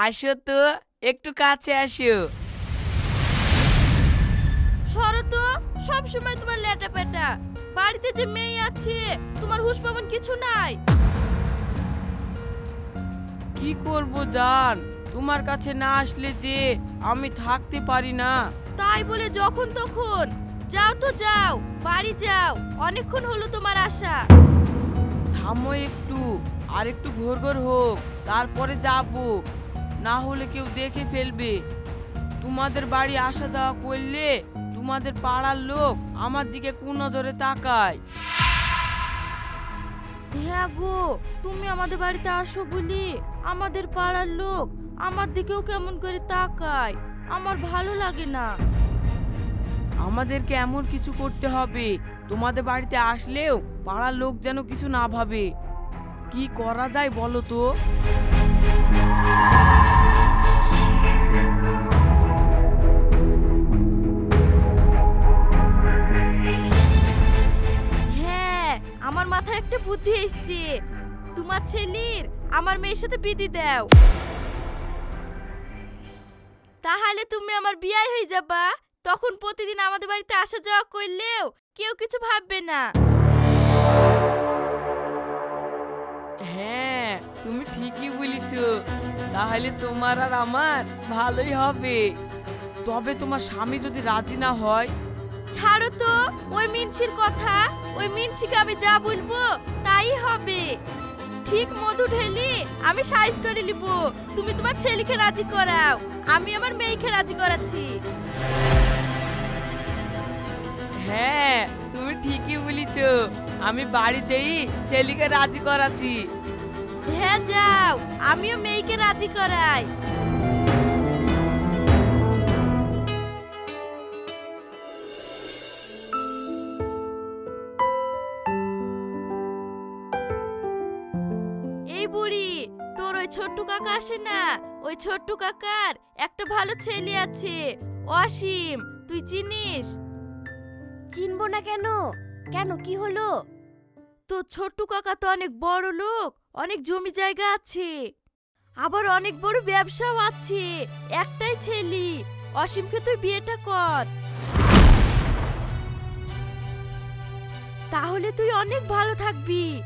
আসো তো একটু কাছে আসো। সরো তো সব সময় তোমার লেটা পেটা। বাড়িতে যে মেয়ে আছে তোমার হুশ পাবন কিছু নাই। কি করব জান? তোমার কাছে না আসলে যে আমি থাকতে পারি না। তাই বলে যখন তখন যাও তো যাও বাড়ি যাও অনেকক্ষণ হলো তোমার আশা থামো একটু আর একটু ঘোর ঘোর হোক তারপরে যাব। না হলে কেউ দেখে ফেলবে। তোমাদের বাড়ি আসা যাওয়া করলে তোমাদের পাড়ার লোক আমার দিকে কোন নজরে তাকায়। হ্যাঁ গো তুমি আমাদের বাড়িতে আসো বলি। আমাদের পাড়ার লোক আমার দিকেও কেমন করে তাকায়। আমার ভালো লাগে না। আমাদেরকে এমন কিছু করতে হবে। তোমাদের বাড়িতে আসলেও পাড়ার লোক যেন কিছু না ভাবে। কি করা যায় বলো তো? হ্যাঁ আমার মাথায় একটা বুদ্ধি এসছে। তোমার ছেলের আমার মেয়ের সাথে বিধি দাও। তাহলে তুমি আমার বিয়ে হয়ে যাবা। তখন প্রতিদিন আমাদের বাড়িতে আসা যাওয়া করলেও কেউ কিছু ভাববে না। হ্যাঁ তুমি ঠিকই বলেছ। তাহলে তোমার আর আমার ভালোই হবে। তবে তোমার স্বামী যদি রাজি না হয়? ছাড়ো তো ওই মিনসির কথা। ওই মিনসিকে আমি যা বলব তাই হবে। ঠিক মধু ঢেলি আমি সাইজ করে নিব। তুমি তোমার ছেলেকে রাজি করাও। আমি আমার মেয়েকে রাজি করাচ্ছি। হ্যাঁ তুমি ঠিকই বলেছ। আমি বাড়ি যেই ছেলেকে রাজি করাচ্ছি। হ্যাঁ যাও। আমিও মেয়েকে রাজি করাই। এই বুড়ি তোর ওই ছোট্ট কাকা আসে না? ওই ছোট্ট কাকার একটা ভালো ছেলে আছে অসীম। তুই চিনিস? চিনবো না কেন? কেন? কি হলো? তোর ছোট্ট কাকা তো অনেক বড় লোক। অনেক জমি জায়গা আছে। আবার অনেক বড় ব্যবসাও আছে। একটাই ছেলে। অসীমকে তুই বিয়েটা কর। তাহলে তুই অনেক ভালো থাকবি।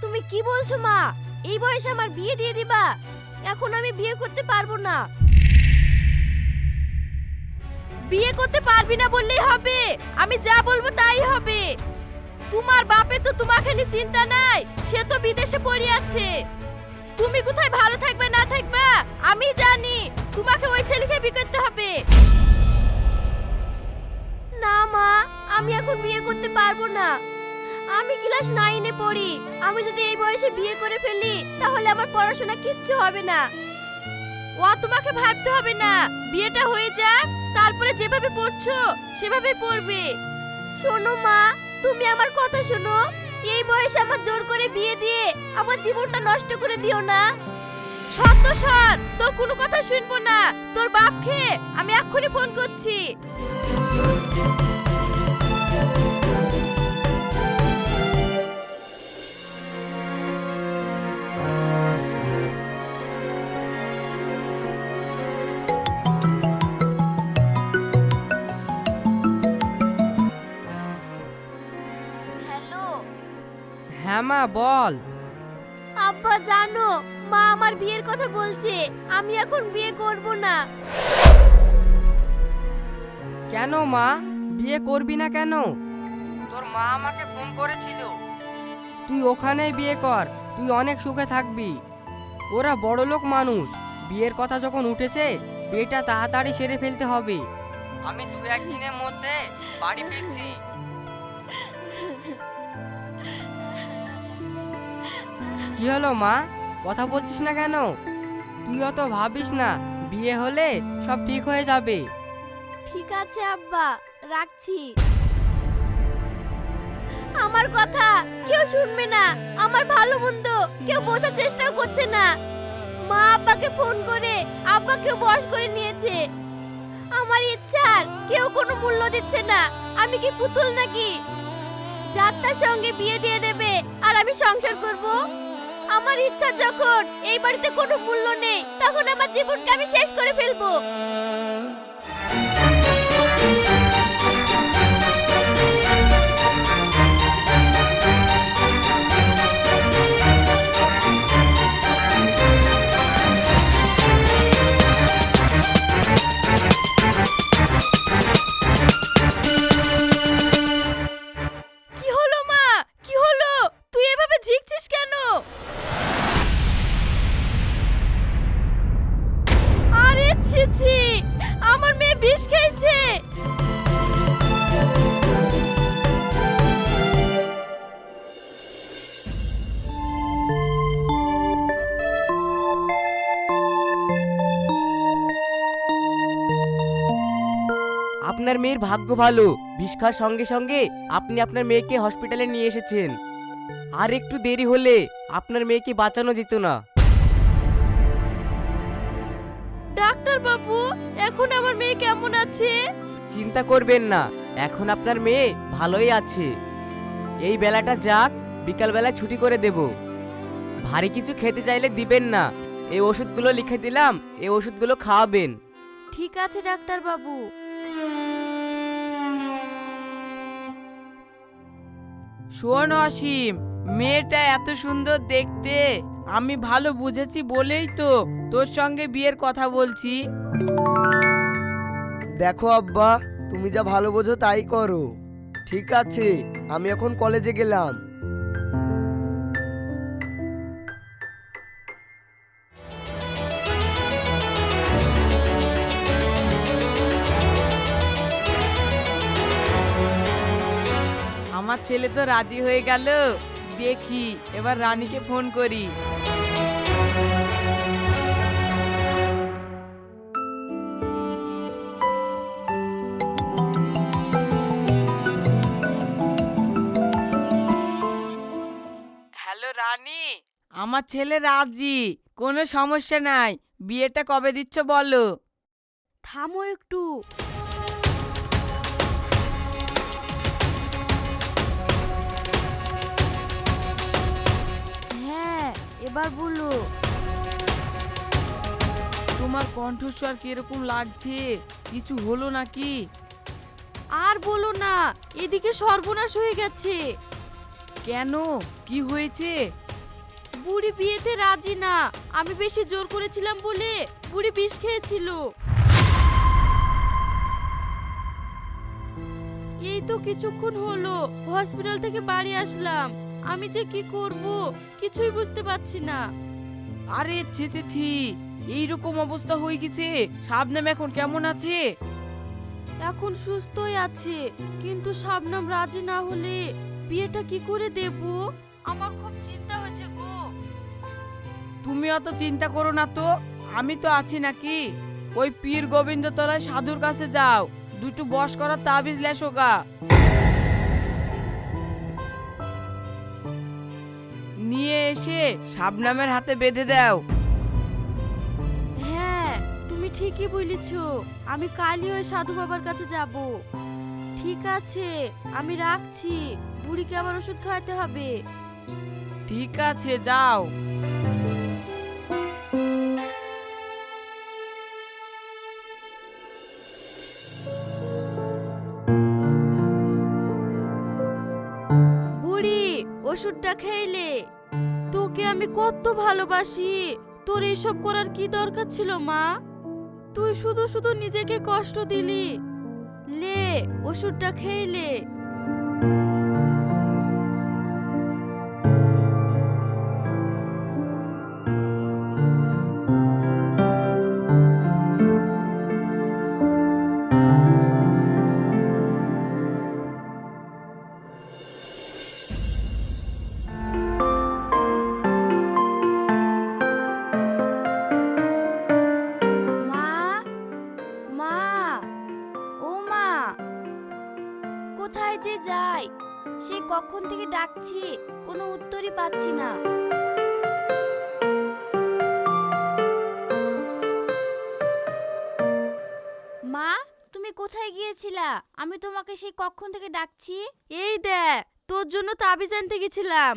তুমি কি বলছো, মা? এই বয়সে আমার বিয়ে দিয়ে দিবা। এখন আমি বিয়ে করতে পারব না। বিয়ে করতে পারবি না বললেই হবে। আমি যা বলব তাই হবে। তোমার বাপে তো তোমাকে নিয়ে চিন্তা নাই সে তো বিদেশে পড়ে আছে। তুমি কোথায় ভালো থাকবে না থাকবে আমি জানি তোমাকে ওই ছেলেকে বিয়ে করতে হবে। না মা আমি এখন বিয়ে করতে পারব না। আমি ক্লাস নাইনে পড়ি আমি যদি এই বয়সে বিয়ে করে ফেলি তাহলে আমার পড়াশোনা কিচ্ছু হবে না। ও তোমাকে ভাবতে হবে না বিয়েটা হয়ে যাক তারপরে যেভাবে পড়ছো সেভাবে পড়বে। শোনো মা তুমি আমার কথা শোনো। এই বয়সে আমার জোর করে বিয়ে দিয়ে আমার জীবনটা নষ্ট করে দিও না। সত্য সর তোর কোনো কথা শুনব না। তোর বাপকে আমি এক্ষুনি ফোন করছি। মা বল। আব্বা জানো মা আমার বিয়ের কথা বলছে। আমি এখন বিয়ে করব না। কেন মা? বিয়ে করবি না কেন? তোর মা আমাকে ফোন করেছিল। তুই ওখানেই বিয়ে কর তুই অনেক সুখে থাকবি। ওরা বড় লোক মানুষ বিয়ের কথা যখন উঠেছে বিয়েটা তাড়াতাড়ি সেরে ফেলতে হবে। আমি দু একদিনের মধ্যে বাড়ি ফিরছি। কি হলো, মা? কথা বলছিস না কেন? তুই অত ভাবিস না, বিয়ে হলে সব ঠিক হয়ে যাবে। ঠিক আছে, আব্বা। রাখছি। আমার কথা কেউ শুনবে না। আমার ভালো মন্দ কেউ বোঝার চেষ্টাও করছে না। মা আব্বাকে ফোন করে আব্বাকেও বস করে নিয়েছে। আমার ইচ্ছার কেউ কোনো মূল্য দিচ্ছে না। আমি কি পুতুল নাকি? যাত্রার সঙ্গে বিয়ে দিয়ে দেবে আর আমি সংসার করব? আমার ইচ্ছা যখন এই বাড়িতে কোনো মূল্য নেই, তখন আমার জীবনকে আমি শেষ করে ফেলব। আপনার মেয়ের ভাগ্য ভালো। বিষ খাওয়ার সঙ্গে সঙ্গে আপনি আপনার মেয়েকে হসপিটালে নিয়ে এসেছেন। আর একটু দেরি হলে আপনার মেয়েকে বাঁচানো যেত না। ডাক্তার বাবু এখন আমার মেয়ে কেমন আছে? চিন্তা করবেন না এখন আপনার মেয়ে ভালোই আছে। এই বেলাটা যাক বিকালবেলা ছুটি করে দেব। ভারী কিছু খেতে চাইলে দিবেন না। এই ওষুধগুলো লিখে দিলাম এই ওষুধগুলো খাওয়াবেন। ঠিক আছে ডাক্তার বাবু। শোন অসীম, মেয়েটা এত সুন্দর দেখতে। আমি ভালো বুঝেছি বলেই তো তোর সঙ্গে বিয়ের কথা বলছি। দেখো আব্বা, তুমি যা ভালো বোঝো তাই করো। ঠিক আছে, আমি এখন কলেজে গেলাম। আমার ছেলে তো রাজি হয়ে গেল। দেখি, এবার রানীকে ফোন করি। হ্যালো রানী, আমার ছেলে রাজি, কোনো সমস্যা নাই। বিয়েটা কবে দিচ্ছ বলো? থামো একটু। এবার বলো, তোমার কণ্ঠস্বর কীরকম লাগছে? কিছু হলো নাকি? আর বলো না, এদিকে সর্বনাশ হয়ে গেছে। কেন? কি হয়েছে? বুড়ি বিয়েতে রাজি না। আমি বেশি জোর করেছিলাম বলে বুড়ি বিষ খেয়েছিল। এই তো কিছুক্ষণ হলো, হসপিটাল থেকে বাড়ি আসলাম। আমি যে কি করব? কিছুই বুঝতে পারছি না। আরে ছি ছি ছি এইরকম অবস্থা হয়ে গেছে। শাবনাম এখন কেমন আছে? এখন সুস্থই আছে কিন্তু শাবনাম রাজি না হলে বিয়েটা কি করে দেব? আমার খুব চিন্তা হয়েছে গো। তুমি অত চিন্তা করো না তো আমি তো আছি নাকি? ওই পীর গোবিন্দ তলায় সাধুর কাছে যাও দুটো বস করার তাবিজ লেসোগা নিয়ে এসে শাবনামের হাতে বেঁধে দাও। হ্যাঁ তুমি ঠিকই বলেছ। আমি কালই ওই সাধু বাবার কাছে যাব। ঠিক আছে আমি রাখছি। বুড়িকে আবার ওষুধ খাওয়াতে হবে। ঠিক আছে যাও। ওষুধটা খেলে তোকে আমি কত ভালোবাসি। তোর এইসব করার কি দরকার ছিল, মা? তুই শুধু শুধু নিজেকে কষ্ট দিলি। লে, ওষুধটা খেলে ডাকছি কোনো উত্তরই পাচ্ছি না। মা, তুমি কোথায় গিয়েছিলা? আমি তোমাকে সেই থেকে ডাকছি। এই তোর জন্য তাবিজ আনতে গেছিলাম।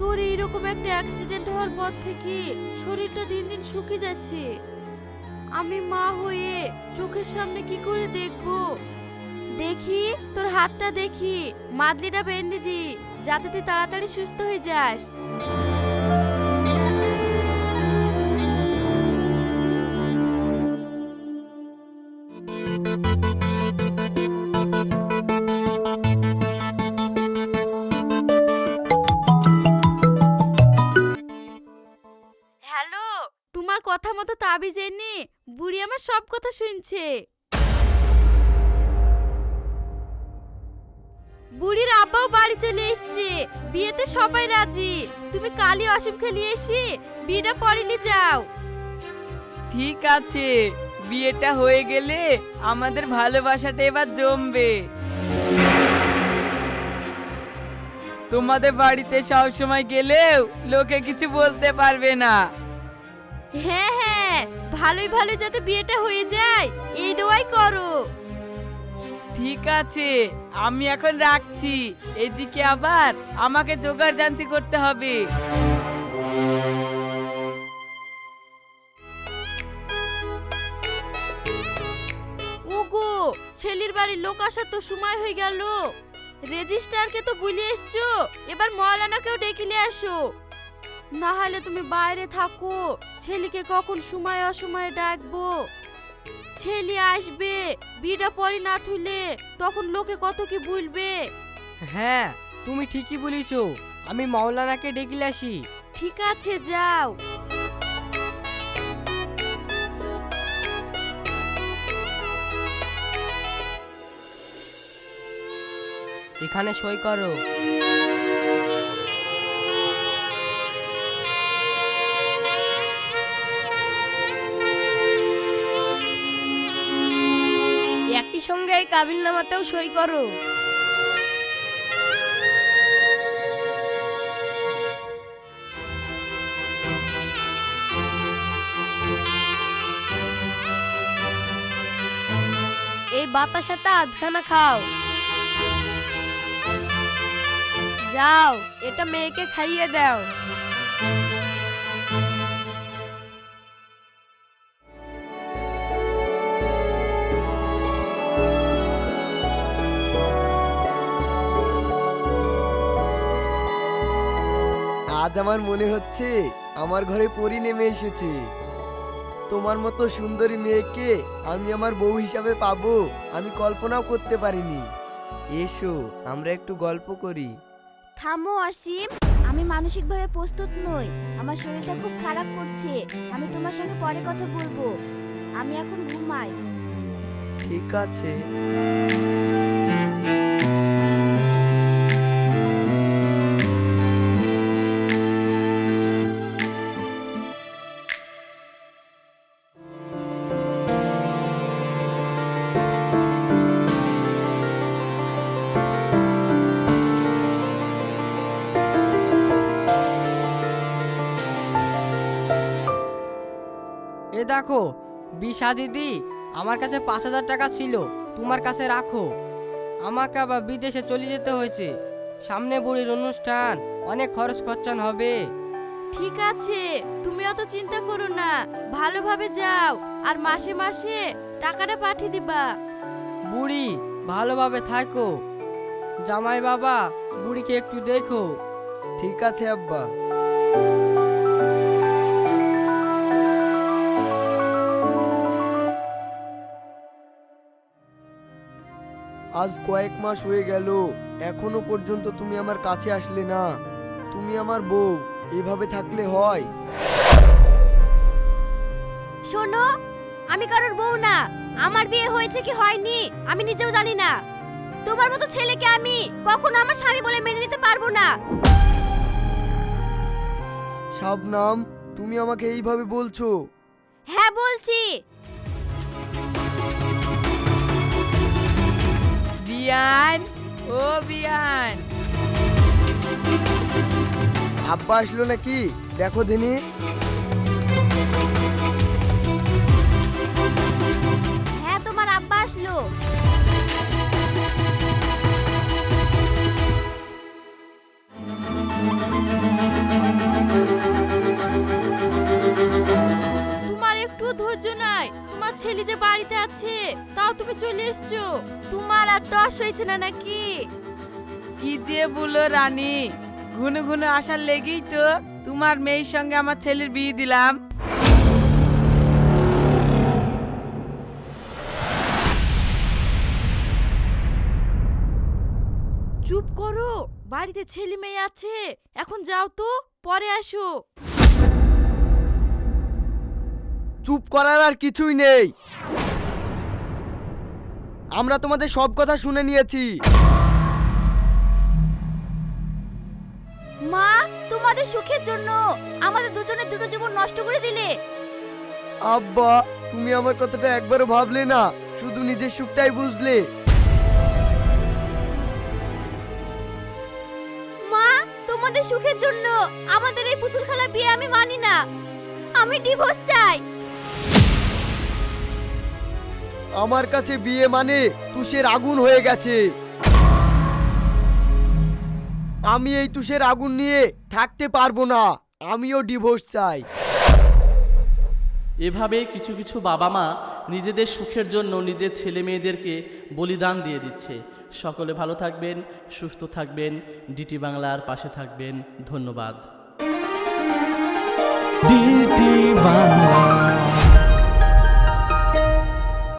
তোর এইরকম একটা অ্যাক্সিডেন্ট হওয়ার পর থেকে শরীরটা দিন দিন শুকিয়ে যাচ্ছে। আমি মা হয়ে চোখের সামনে কি করে দেখব? দেখি, তোর হাতটা দেখি। মাদলিটা বেঁধে দি, যাতে তুই তাড়াতাড়ি সুস্থ হয়ে যাস। হ্যালো, তোমার কথা মতো তাবিজ এনে বুড়ি আমার সব কথা শুনছে। বুড়ির আব্বাও বাড়ি চলে এসছে। বিয়েতে সবাই রাজি। তুমি কালি অসীম খেলিয়ে এসি বিয়েটা পড়িনি যাও। ঠিক আছে। বিয়েটা হয়ে গেলে আমাদের ভালোবাসাটা এবার জমবে। তোমাদের বাড়িতে সব সময় গেলেও লোকে কিছু বলতে পারবে না। হ্যাঁ হ্যাঁ। ভালোই ভালো যাতে বিয়েটা হয়ে যায়। এই দোয়াই করো। ঠিক আছে, আমি এখন রাখছি। এদিকে আবার আমাকে জোগাড় জানতি করতে হবে। ওগো, ছেলের বাড়ির লোক আসার তো সময় হয়ে গেল। রেজিস্ট্রারকে তো বলে এসছো, এবার মৌলানাকেও ডেকে আসো। না হলে তুমি বাইরে থাকো, ছেলেকে কখন সময় অসময়ে ডাকবো? ছেলে আসবে বিটা পরে না থুলে তখন লোকে কত কি বলবে? হ্যাঁ তুমি ঠিকই বলেছ। আমি মাওলানাকে ডেকে আসি। ঠিক আছে যাও। এখানে সই করো। সঙ্গে এই কাবিলনামাতেও সই করো। এই বাতাসাটা আধখানা খাও। যাও এটা মেয়েকে খাইয়ে দাও। আজ আমার মনে হচ্ছে আমার ঘরে পরি নেমে এসেছে। তোমার মতো সুন্দরী মেয়েকে আমি আমার বউ হিসাবে পাবো আমি কল্পনাও করতে পারিনি। এসো আমরা একটু গল্প করি। থামো অসীম। আমি মানসিকভাবে প্রস্তুত নই। আমার শরীরটা খুব খারাপ করছে। আমি তোমার সঙ্গে পরে কথা বলব। আমি এখন ঘুমাই। ঠিক আছে। এ দেখো বিশা দিদি আমার কাছে পাঁচ হাজার টাকা ছিল তোমার কাছে রাখো। আমাকে আবার বিদেশে চলে যেতে হয়েছে। সামনে বুড়ির অনুষ্ঠান অনেক খরচ খরচান হবে। ঠিক আছে তুমি অত চিন্তা করো না ভালোভাবে যাও আর মাসে মাসে টাকাটা পাঠিয়ে দিবা। বুড়ি ভালোভাবে থাকো। জামাই বাবা বুড়িকে একটু দেখো। ঠিক আছে আব্বা। আজ কয়েক মাস হয়ে গেল। এখনও পর্যন্ত তুমি আমার কাছে আসলে না। তুমি আমার বউ। এভাবে থাকলে হয়। শোনো আমি কারোর বউ না। আমার বিয়ে হয়েছে কি হয়নি আমি নিজেও জানি না। তোমার মতো ছেলেকে আমি কখনো আমার স্বামী বলে মেনে নিতে পারব না। শাবনাম তুমি আমাকে এইভাবে বলছো। হ্যাঁ বলছি। বিয়ান ও বিয়ান আব্বা আসলো নাকি? দেখো দিনি। নাই। তোমার ছেলে যে বাড়িতে আছে তাও তুমি চলে এসছো। তোমার আর দশ হয়েছে না নাকি? কি যে বলো রানী ঘুনো ঘুনো আসার লেগেই তো তোমার মেয়ের সঙ্গে আমার ছেলের বিয়ে দিলাম। চুপ করো বাড়িতে ছেলে মেয়ে আছে। এখন যাও তো পরে আসো। চুপ করার আর কিছুই নেই। আমরা তোমাদের সব কথা শুনে নিয়েছি। মা তোমাদের সুখের জন্য আমাদের দুজনের দুটো জীবন নষ্ট করে দিলে। আব্বা তুমি আমার কথাটা একবারও ভাবলে না। শুধু নিজের সুখটাই বুঝলে। মা তোমাদের সুখের জন্য আমাদের এই পুতুল খেলা বিয়ে আমি মানি না। আমি ডিভোর্স চাই। আমার কাছে বিয়ে মানে তুষের আগুন হয়ে গেছে। আমি এই তুষের আগুন নিয়ে থাকতে পারব না। আমিও ডিভোর্স চাই। এভাবে কিছু কিছু বাবা মা নিজেদের সুখের জন্য নিজের ছেলে মেয়েদেরকে বলিদান দিয়ে দিচ্ছে। সকলে ভালো থাকবেন সুস্থ থাকবেন ডিটি বাংলার পাশে থাকবেন। ধন্যবাদ। ডিটি বাংলা।